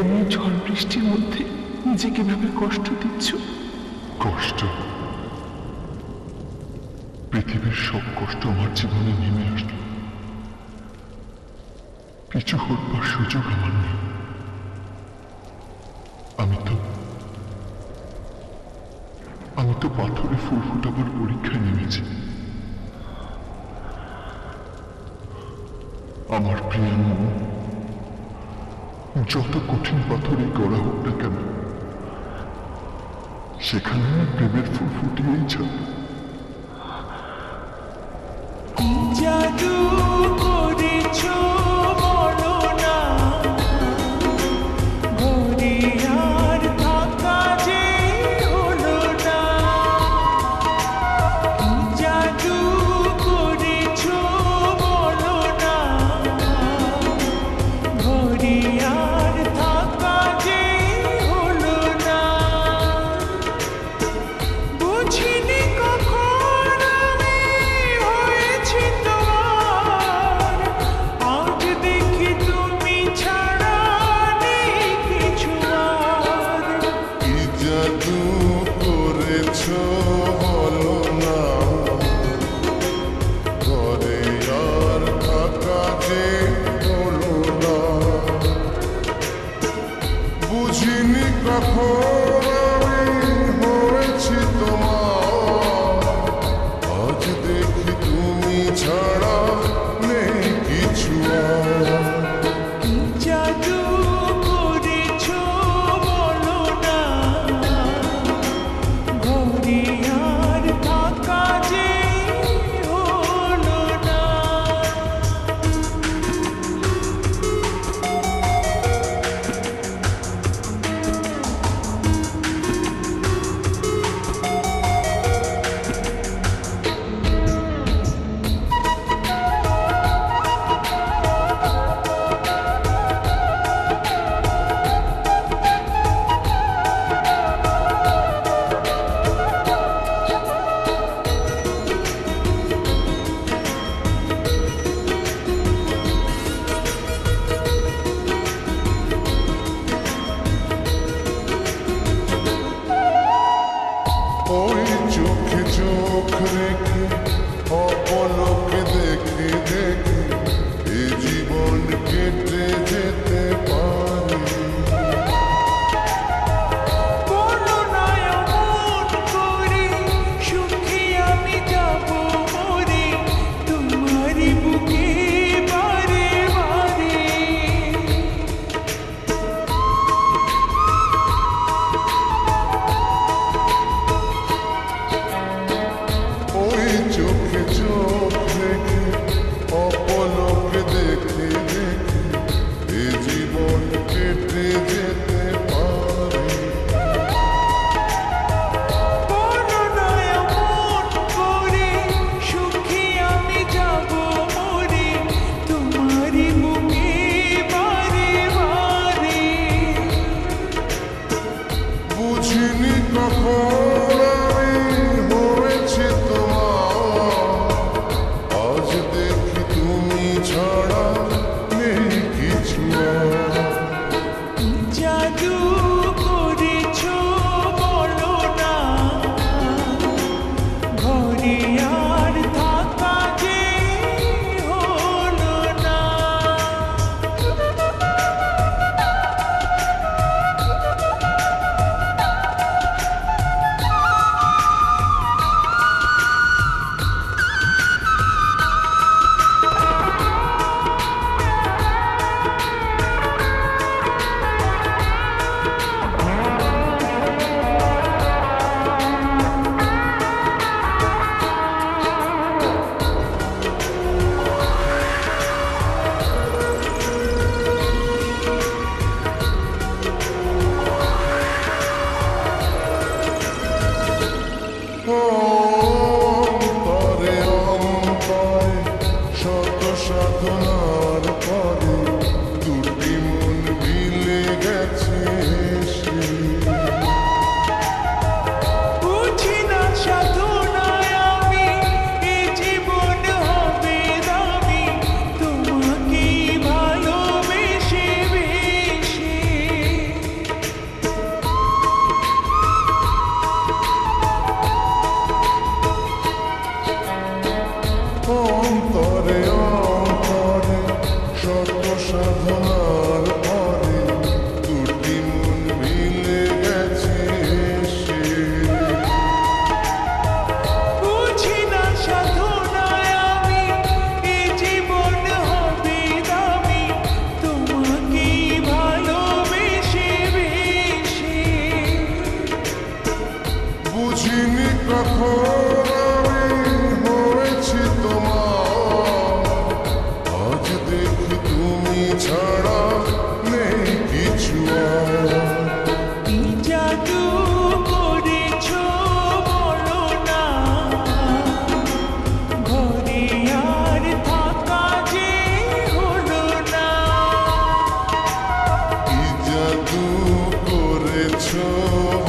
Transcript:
এই ঝড় বৃষ্টির মধ্যে নিজেকে ভেবে কষ্ট দিচ্ছ? কষ্ট? পৃথিবীর সব কষ্ট আমার জীবনে নেমে আসলো। কিছু হবার সুযোগ আমার নেই। আমি তো আমি তো পাথরে ফুল ফুটাবার পরীক্ষায় নেমেছি। আমার প্রিয় মন যত কঠিন পাথরে গড়া হোক না কেন সেখানে প্রেমের ফুল ফুটিয়েই ছাড়ল çok renkli my heart. 多 true.